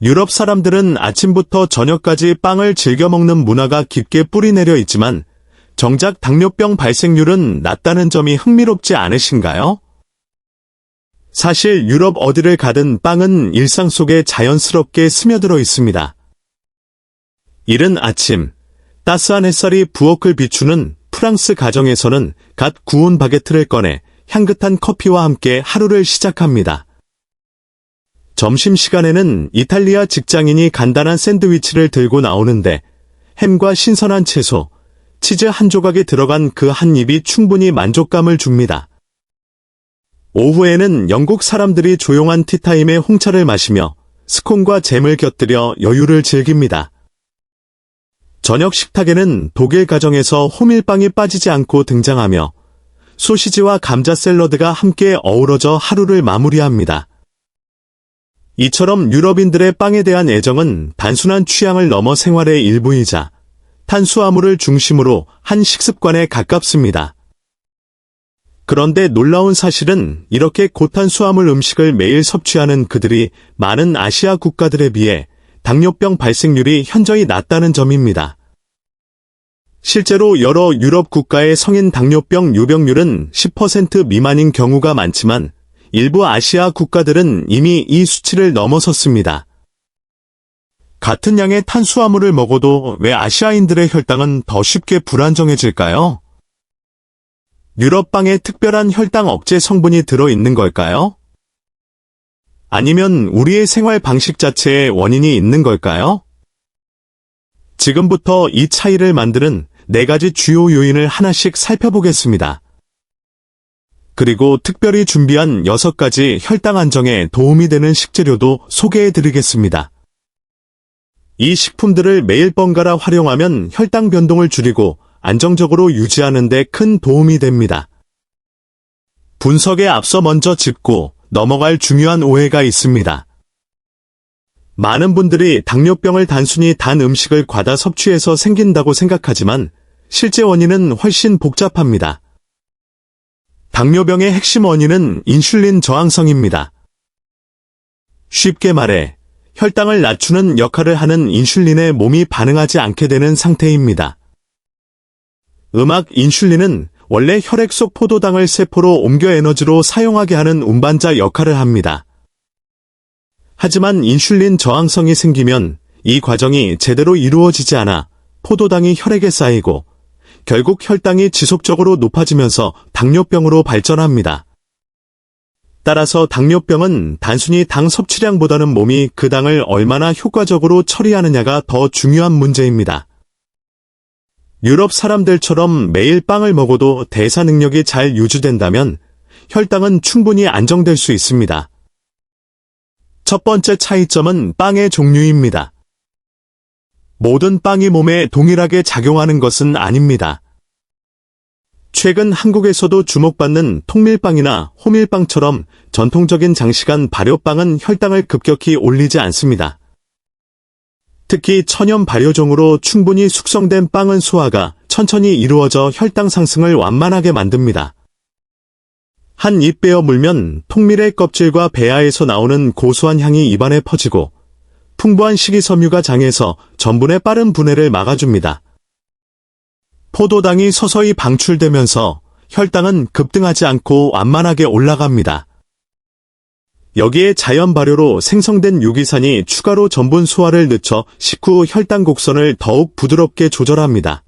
유럽 사람들은 아침부터 저녁까지 빵을 즐겨 먹는 문화가 깊게 뿌리내려 있지만 정작 당뇨병 발생률은 낮다는 점이 흥미롭지 않으신가요? 사실 유럽 어디를 가든 빵은 일상 속에 자연스럽게 스며들어 있습니다. 이른 아침, 따스한 햇살이 부엌을 비추는 프랑스 가정에서는 갓 구운 바게트를 꺼내 향긋한 커피와 함께 하루를 시작합니다. 점심시간에는 이탈리아 직장인이 간단한 샌드위치를 들고 나오는데 햄과 신선한 채소, 치즈 한 조각이 들어간 그 한 입이 충분히 만족감을 줍니다. 오후에는 영국 사람들이 조용한 티타임에 홍차를 마시며 스콘과 잼을 곁들여 여유를 즐깁니다. 저녁 식탁에는 독일 가정에서 호밀빵이 빠지지 않고 등장하며 소시지와 감자 샐러드가 함께 어우러져 하루를 마무리합니다. 이처럼 유럽인들의 빵에 대한 애정은 단순한 취향을 넘어 생활의 일부이자 탄수화물을 중심으로 한 식습관에 가깝습니다. 그런데 놀라운 사실은 이렇게 고탄수화물 음식을 매일 섭취하는 그들이 많은 아시아 국가들에 비해 당뇨병 발생률이 현저히 낮다는 점입니다. 실제로 여러 유럽 국가의 성인 당뇨병 유병률은 10% 미만인 경우가 많지만 일부 아시아 국가들은 이미 이 수치를 넘어섰습니다. 같은 양의 탄수화물을 먹어도 왜 아시아인들의 혈당은 더 쉽게 불안정해질까요? 유럽빵에 특별한 혈당 억제 성분이 들어있는 걸까요? 아니면 우리의 생활 방식 자체에 원인이 있는 걸까요? 지금부터 이 차이를 만드는 네 가지 주요 요인을 하나씩 살펴보겠습니다. 그리고 특별히 준비한 여섯 가지 혈당 안정에 도움이 되는 식재료도 소개해 드리겠습니다. 이 식품들을 매일 번갈아 활용하면 혈당 변동을 줄이고 안정적으로 유지하는 데 큰 도움이 됩니다. 분석에 앞서 먼저 짚고 넘어갈 중요한 오해가 있습니다. 많은 분들이 당뇨병을 단순히 단 음식을 과다 섭취해서 생긴다고 생각하지만 실제 원인은 훨씬 복잡합니다. 당뇨병의 핵심 원인은 인슐린 저항성입니다. 쉽게 말해 혈당을 낮추는 역할을 하는 인슐린에 몸이 반응하지 않게 되는 상태입니다. 음악 인슐린은 원래 혈액 속 포도당을 세포로 옮겨 에너지로 사용하게 하는 운반자 역할을 합니다. 하지만 인슐린 저항성이 생기면 이 과정이 제대로 이루어지지 않아 포도당이 혈액에 쌓이고 결국 혈당이 지속적으로 높아지면서 당뇨병으로 발전합니다. 따라서 당뇨병은 단순히 당 섭취량보다는 몸이 그 당을 얼마나 효과적으로 처리하느냐가 더 중요한 문제입니다. 유럽 사람들처럼 매일 빵을 먹어도 대사 능력이 잘 유지된다면 혈당은 충분히 안정될 수 있습니다. 첫 번째 차이점은 빵의 종류입니다. 모든 빵이 몸에 동일하게 작용하는 것은 아닙니다. 최근 한국에서도 주목받는 통밀빵이나 호밀빵처럼 전통적인 장시간 발효빵은 혈당을 급격히 올리지 않습니다. 특히 천연 발효종으로 충분히 숙성된 빵은 소화가 천천히 이루어져 혈당 상승을 완만하게 만듭니다. 한 입 베어 물면 통밀의 껍질과 배아에서 나오는 고소한 향이 입안에 퍼지고 풍부한 식이섬유가 장에서 전분의 빠른 분해를 막아줍니다. 포도당이 서서히 방출되면서 혈당은 급등하지 않고 완만하게 올라갑니다. 여기에 자연 발효로 생성된 유기산이 추가로 전분 소화를 늦춰 식후 혈당 곡선을 더욱 부드럽게 조절합니다.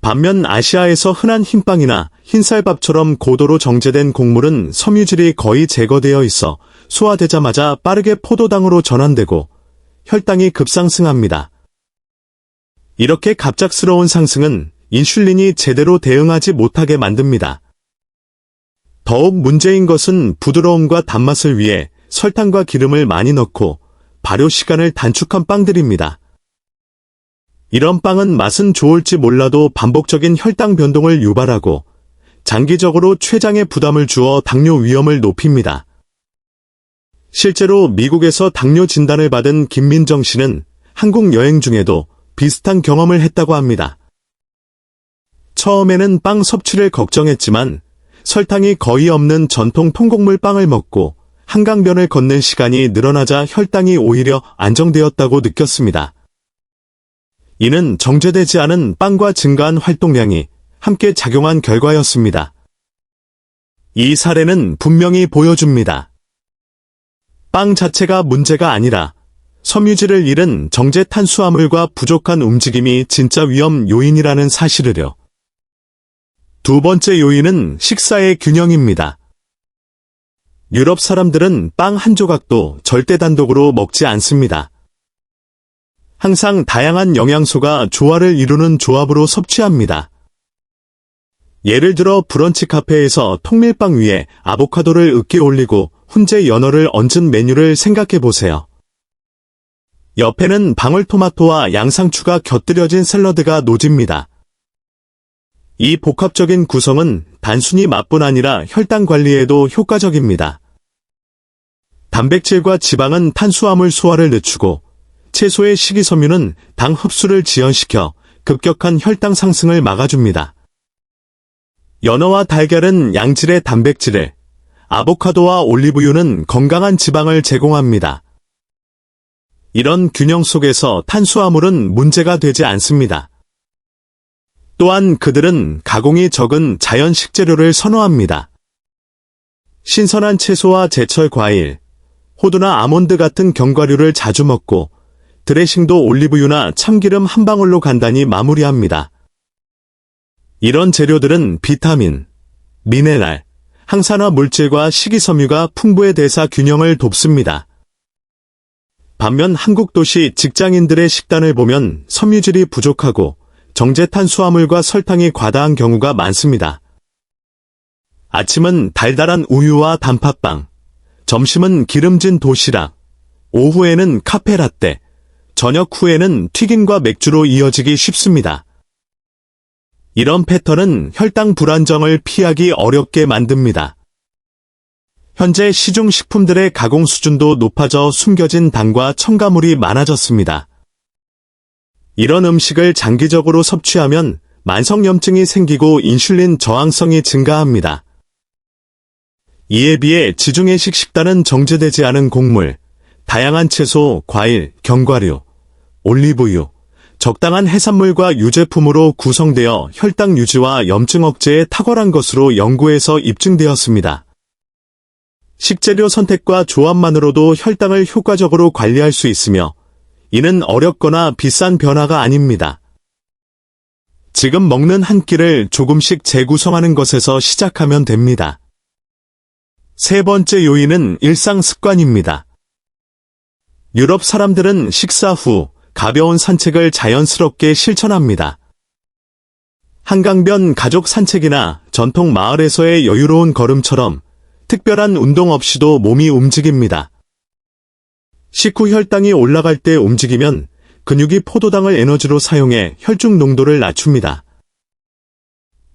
반면 아시아에서 흔한 흰빵이나 흰쌀밥처럼 고도로 정제된 곡물은 섬유질이 거의 제거되어 있어 소화되자마자 빠르게 포도당으로 전환되고 혈당이 급상승합니다. 이렇게 갑작스러운 상승은 인슐린이 제대로 대응하지 못하게 만듭니다. 더욱 문제인 것은 부드러움과 단맛을 위해 설탕과 기름을 많이 넣고 발효 시간을 단축한 빵들입니다. 이런 빵은 맛은 좋을지 몰라도 반복적인 혈당 변동을 유발하고 장기적으로 췌장에 부담을 주어 당뇨 위험을 높입니다. 실제로 미국에서 당뇨 진단을 받은 김민정 씨는 한국 여행 중에도 비슷한 경험을 했다고 합니다. 처음에는 빵 섭취를 걱정했지만 설탕이 거의 없는 전통 통곡물 빵을 먹고 한강변을 걷는 시간이 늘어나자 혈당이 오히려 안정되었다고 느꼈습니다. 이는 정제되지 않은 빵과 증가한 활동량이 함께 작용한 결과였습니다. 이 사례는 분명히 보여줍니다. 빵 자체가 문제가 아니라 섬유질을 잃은 정제 탄수화물과 부족한 움직임이 진짜 위험 요인이라는 사실을요. 두 번째 요인은 식사의 균형입니다. 유럽 사람들은 빵 한 조각도 절대 단독으로 먹지 않습니다. 항상 다양한 영양소가 조화를 이루는 조합으로 섭취합니다. 예를 들어 브런치 카페에서 통밀빵 위에 아보카도를 으깨 올리고 훈제 연어를 얹은 메뉴를 생각해 보세요. 옆에는 방울토마토와 양상추가 곁들여진 샐러드가 놓집니다. 이 복합적인 구성은 단순히 맛뿐 아니라 혈당 관리에도 효과적입니다. 단백질과 지방은 탄수화물 소화를 늦추고 채소의 식이섬유는 당 흡수를 지연시켜 급격한 혈당 상승을 막아줍니다. 연어와 달걀은 양질의 단백질을, 아보카도와 올리브유는 건강한 지방을 제공합니다. 이런 균형 속에서 탄수화물은 문제가 되지 않습니다. 또한 그들은 가공이 적은 자연 식재료를 선호합니다. 신선한 채소와 제철 과일, 호두나 아몬드 같은 견과류를 자주 먹고 드레싱도 올리브유나 참기름 한 방울로 간단히 마무리합니다. 이런 재료들은 비타민, 미네랄, 항산화 물질과 식이섬유가 풍부해 대사 균형을 돕습니다. 반면 한국 도시 직장인들의 식단을 보면 섬유질이 부족하고 정제 탄수화물과 설탕이 과다한 경우가 많습니다. 아침은 달달한 우유와 단팥빵, 점심은 기름진 도시락, 오후에는 카페라떼, 저녁 후에는 튀김과 맥주로 이어지기 쉽습니다. 이런 패턴은 혈당 불안정을 피하기 어렵게 만듭니다. 현재 시중 식품들의 가공 수준도 높아져 숨겨진 당과 첨가물이 많아졌습니다. 이런 음식을 장기적으로 섭취하면 만성염증이 생기고 인슐린 저항성이 증가합니다. 이에 비해 지중해식 식단은 정제되지 않은 곡물, 다양한 채소, 과일, 견과류, 올리브유, 적당한 해산물과 유제품으로 구성되어 혈당 유지와 염증 억제에 탁월한 것으로 연구에서 입증되었습니다. 식재료 선택과 조합만으로도 혈당을 효과적으로 관리할 수 있으며 이는 어렵거나 비싼 변화가 아닙니다. 지금 먹는 한 끼를 조금씩 재구성하는 것에서 시작하면 됩니다. 세 번째 요인은 일상 습관입니다. 유럽 사람들은 식사 후 가벼운 산책을 자연스럽게 실천합니다. 한강변 가족 산책이나 전통 마을에서의 여유로운 걸음처럼 특별한 운동 없이도 몸이 움직입니다. 식후 혈당이 올라갈 때 움직이면 근육이 포도당을 에너지로 사용해 혈중 농도를 낮춥니다.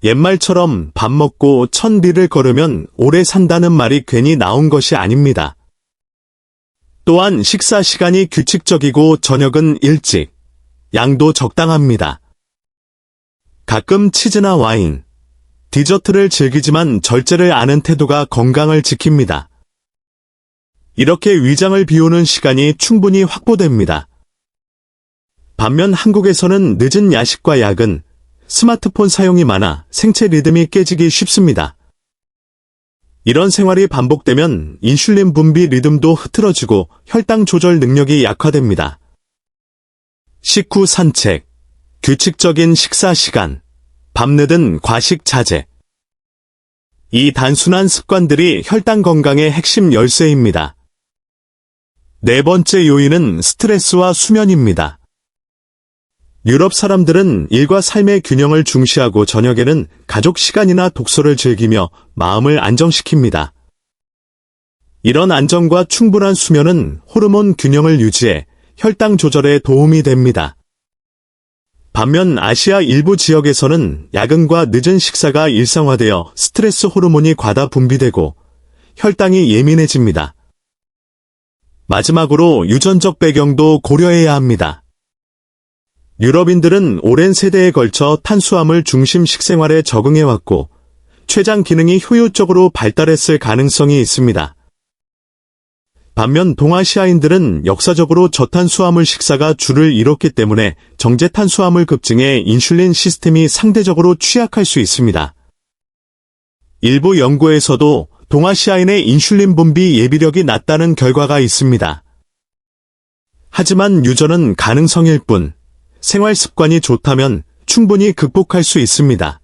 옛말처럼 밥 먹고 천 리를 걸으면 오래 산다는 말이 괜히 나온 것이 아닙니다. 또한 식사 시간이 규칙적이고 저녁은 일찍, 양도 적당합니다. 가끔 치즈나 와인, 디저트를 즐기지만 절제를 아는 태도가 건강을 지킵니다. 이렇게 위장을 비우는 시간이 충분히 확보됩니다. 반면 한국에서는 늦은 야식과 야근, 스마트폰 사용이 많아 생체 리듬이 깨지기 쉽습니다. 이런 생활이 반복되면 인슐린 분비 리듬도 흐트러지고 혈당 조절 능력이 약화됩니다. 식후 산책, 규칙적인 식사 시간, 밤늦은 과식 자제. 이 단순한 습관들이 혈당 건강의 핵심 열쇠입니다. 네 번째 요인은 스트레스와 수면입니다. 유럽 사람들은 일과 삶의 균형을 중시하고 저녁에는 가족 시간이나 독서를 즐기며 마음을 안정시킵니다. 이런 안정과 충분한 수면은 호르몬 균형을 유지해 혈당 조절에 도움이 됩니다. 반면 아시아 일부 지역에서는 야근과 늦은 식사가 일상화되어 스트레스 호르몬이 과다 분비되고 혈당이 예민해집니다. 마지막으로 유전적 배경도 고려해야 합니다. 유럽인들은 오랜 세대에 걸쳐 탄수화물 중심 식생활에 적응해왔고 췌장 기능이 효율적으로 발달했을 가능성이 있습니다. 반면 동아시아인들은 역사적으로 저탄수화물 식사가 줄을 이뤘기 때문에 정제탄수화물 급증에 인슐린 시스템이 상대적으로 취약할 수 있습니다. 일부 연구에서도 동아시아인의 인슐린 분비 예비력이 낮다는 결과가 있습니다. 하지만 유전은 가능성일 뿐 생활 습관이 좋다면 충분히 극복할 수 있습니다.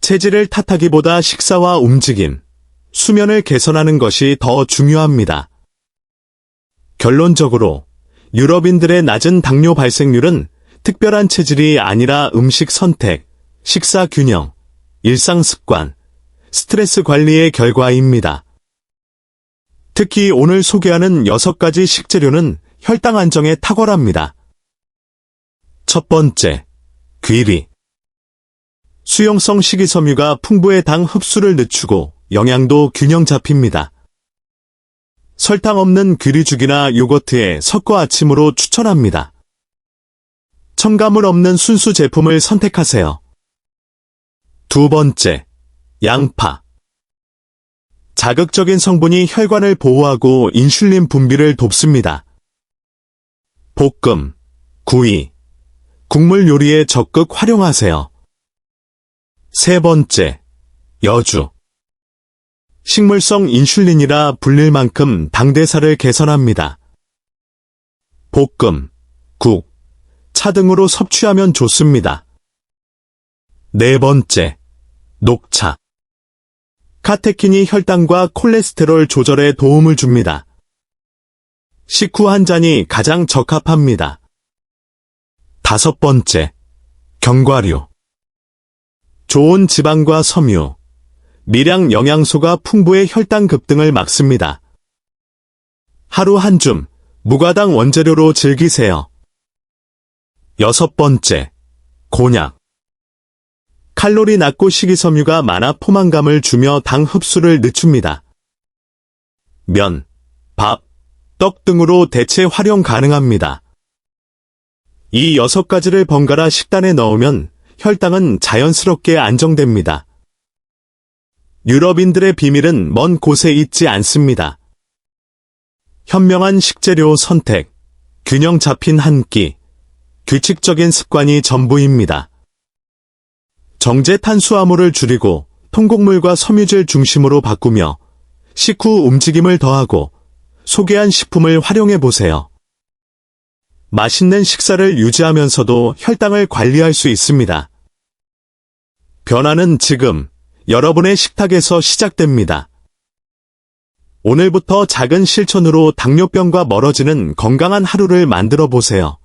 체질을 탓하기보다 식사와 움직임, 수면을 개선하는 것이 더 중요합니다. 결론적으로 유럽인들의 낮은 당뇨 발생률은 특별한 체질이 아니라 음식 선택, 식사 균형, 일상 습관, 스트레스 관리의 결과입니다. 특히 오늘 소개하는 6가지 식재료는 혈당 안정에 탁월합니다. 첫 번째, 귀리. 수용성 식이섬유가 풍부의 당 흡수를 늦추고 영양도 균형 잡힙니다. 설탕 없는 귀리죽이나 요거트에 섞어 아침으로 추천합니다. 첨가물 없는 순수 제품을 선택하세요. 두 번째, 양파. 자극적인 성분이 혈관을 보호하고 인슐린 분비를 돕습니다. 볶음, 구이, 국물 요리에 적극 활용하세요. 세 번째, 여주. 식물성 인슐린이라 불릴 만큼 당대사를 개선합니다. 볶음, 국, 차 등으로 섭취하면 좋습니다. 네 번째, 녹차. 카테킨이 혈당과 콜레스테롤 조절에 도움을 줍니다. 식후 한 잔이 가장 적합합니다. 다섯 번째, 견과류. 좋은 지방과 섬유, 미량 영양소가 풍부해 혈당 급등을 막습니다. 하루 한 줌, 무가당 원재료로 즐기세요. 여섯 번째, 곤약. 칼로리 낮고 식이섬유가 많아 포만감을 주며 당 흡수를 늦춥니다. 면, 밥, 떡 등으로 대체 활용 가능합니다. 이 여섯 가지를 번갈아 식단에 넣으면 혈당은 자연스럽게 안정됩니다. 유럽인들의 비밀은 먼 곳에 있지 않습니다. 현명한 식재료 선택, 균형 잡힌 한 끼, 규칙적인 습관이 전부입니다. 정제 탄수화물을 줄이고 통곡물과 섬유질 중심으로 바꾸며 식후 움직임을 더하고 소개한 식품을 활용해 보세요. 맛있는 식사를 유지하면서도 혈당을 관리할 수 있습니다. 변화는 지금 여러분의 식탁에서 시작됩니다. 오늘부터 작은 실천으로 당뇨병과 멀어지는 건강한 하루를 만들어 보세요.